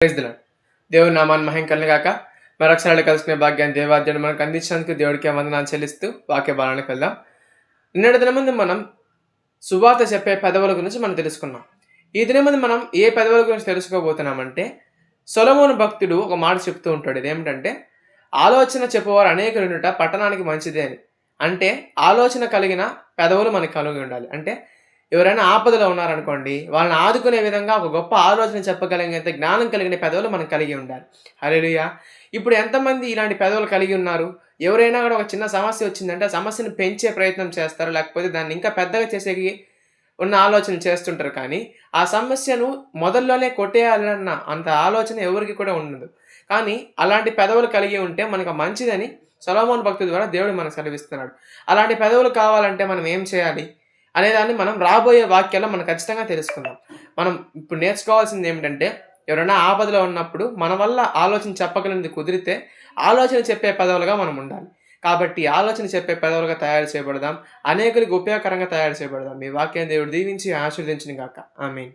Praise the lord. నామాన్ని మహిం కాక మరొకసారి కలుసుకునే భాగ్యాన్ని దేవాద్యాన్ని మనకు అందించినందుకు దేవుడికి వందనాలు చెల్లిస్తూ వాక్య బాలానికి వెళ్దాం. నిన్నటి దిన ముందు మనం సువార్త చెప్పే పెదవుల గురించి మనం తెలుసుకున్నాం. ఈ దిన ముందు మనం ఏ పెదవుల గురించి తెలుసుకోబోతున్నామంటే సొలమోను భక్తుడు ఒక మాట చెప్తూ ఉంటాడు. ఇదేమిటంటే ఆలోచన చెప్పేవారు అనేక ఉండుట పట్టణానికి మంచిదే అని. అంటే ఆలోచన కలిగిన పెదవులు మనకు కలిగి ఉండాలి. అంటే ఎవరైనా ఆపదలో ఉన్నారనుకోండి వాళ్ళని ఆదుకునే విధంగా ఒక గొప్ప ఆలోచన చెప్పగలిగేంత జ్ఞానం కలిగిన పెదవులు మనం కలిగి ఉండాలి. హల్లెలూయా. ఇప్పుడు ఎంతమంది ఇలాంటి పెదవులు కలిగి ఉన్నారు? ఎవరైనా కూడా ఒక చిన్న సమస్య వచ్చిందంటే ఆ సమస్యను పెంచే ప్రయత్నం చేస్తారు? లేకపోతే దాన్ని ఇంకా పెద్దగా చేసేకి ఉన్న ఆలోచన చేస్తుంటారు కానీ ఆ సమస్యను మొదల్లోనే కొట్టేయాలన్న అంత ఆలోచన ఎవరికి కూడా ఉండదు. కానీ అలాంటి పెదవులు కలిగి ఉంటే మనకు మంచిదని సొలమోన్ భక్తి ద్వారా దేవుడు మనకు సెలవిస్తున్నాడు. అలాంటి పెదవులు కావాలంటే మనం ఏం చేయాలి? అనేదాన్ని మనం రాబోయే వాక్యాల్లో మనం ఖచ్చితంగా తెలుసుకుందాం. మనం ఇప్పుడు నేర్చుకోవాల్సింది ఏమిటంటే ఎవరైనా ఆపదలో ఉన్నప్పుడు మన వల్ల ఆలోచన చెప్పగలిగింది కుదిరితే ఆలోచన చెప్పే పదవులుగా మనం ఉండాలి. కాబట్టి ఆలోచన చెప్పే పెదవులుగా తయారు చేయబడదాం. అనేకులకు ఉపయోగకరంగా తయారు చేయబడదాం. మీ వాక్యం దేవుడు దీవించి ఆశీర్వదించిన గాక. ఆమె